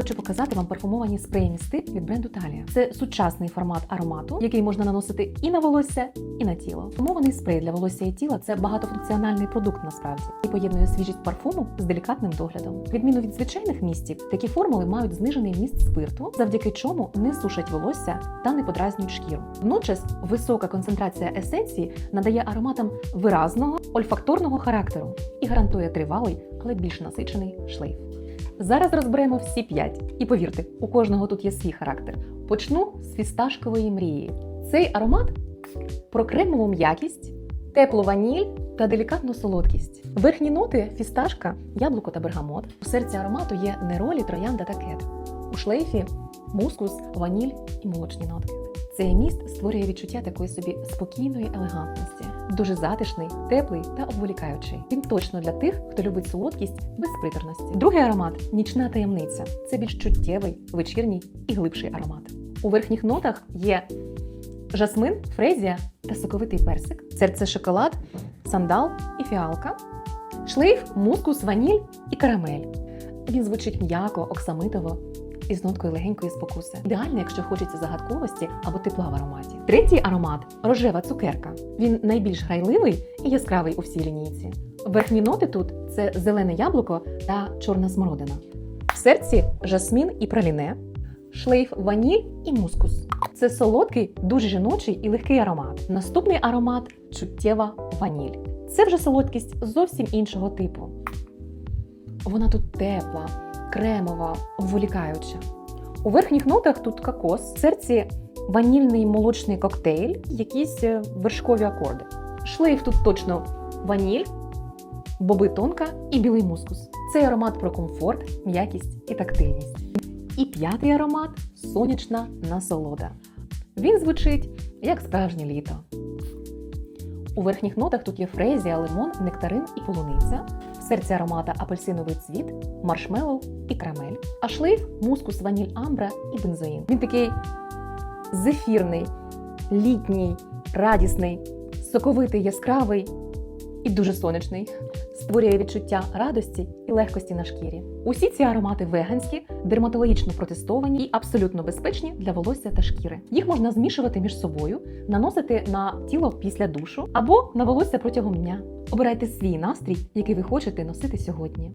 Хочу показати вам парфумовані спреї місти від бренду Талія. Це сучасний формат аромату, який можна наносити і на волосся, і на тіло. Парфумований спрей для волосся і тіла це багатофункціональний продукт насправді і поєднує свіжість парфуму з делікатним доглядом. Відміну від звичайних містів, такі формули мають знижений вміст спирту, завдяки чому не сушать волосся та не подразнюють шкіру. Водночас висока концентрація есенції надає ароматам виразного ольфакторного характеру і гарантує тривалий, але більш насичений шлейф. Зараз розберемо всі п'ять. І повірте, у кожного тут є свій характер. Почну з фісташкової мрії. Цей аромат про кремову м'якість, теплу ваніль та делікатну солодкість. Верхні ноти фісташка, яблуко та бергамот. У серці аромату є неролі, троянда та кедр. У шлейфі мускус, ваніль і молочні нотки. Цей міст створює відчуття такої собі спокійної елегантності, дуже затишний, теплий та обволікаючий. Він точно для тих, хто любить солодкість без приторності. Другий аромат нічна таємниця. Це більш чуттєвий, вечірній і глибший аромат. У верхніх нотах є жасмин, фрезія та соковитий персик, серце шоколад, сандал і фіалка, шлейф, мускус, ваніль і карамель. Він звучить м'яко, оксамитово і з ноткою легенької спокуси. Ідеально, якщо хочеться загадковості або тепла в ароматі. Третій аромат рожева цукерка. Він найбільш грайливий і яскравий у всій лінійці. Верхні ноти тут це зелене яблуко та чорна смородина. В серці жасмін і праліне, шлейф ваніль і мускус. Це солодкий, дуже жіночий і легкий аромат. Наступний аромат чуттєва ваніль. Це вже солодкість зовсім іншого типу. Вона тут тепла, кремова, обволікаюча. У верхніх нотах тут кокос, в серці ванільний молочний коктейль, якісь е, вершкові акорди. Шлейф тут точно ваніль, боби тонка і білий мускус. Цей аромат про комфорт, м'якість і тактильність. І п'ятий аромат сонячна насолода. Він звучить як справжнє літо. У верхніх нотах тут є фрезія, лимон, нектарин і полуниця. В серці аромата апельсиновий цвіт, маршмеллоу і карамель. А шлейф мускус, ваніль амбра і бензоїн. Він такий зефірний, літній, радісний, соковитий, яскравий і дуже сонячний. Створює відчуття радості і легкості на шкірі. Усі ці аромати веганські, дерматологічно протестовані і абсолютно безпечні для волосся та шкіри. Їх можна змішувати між собою, наносити на тіло після душу або на волосся протягом дня. Обирайте свій настрій, який ви хочете носити сьогодні.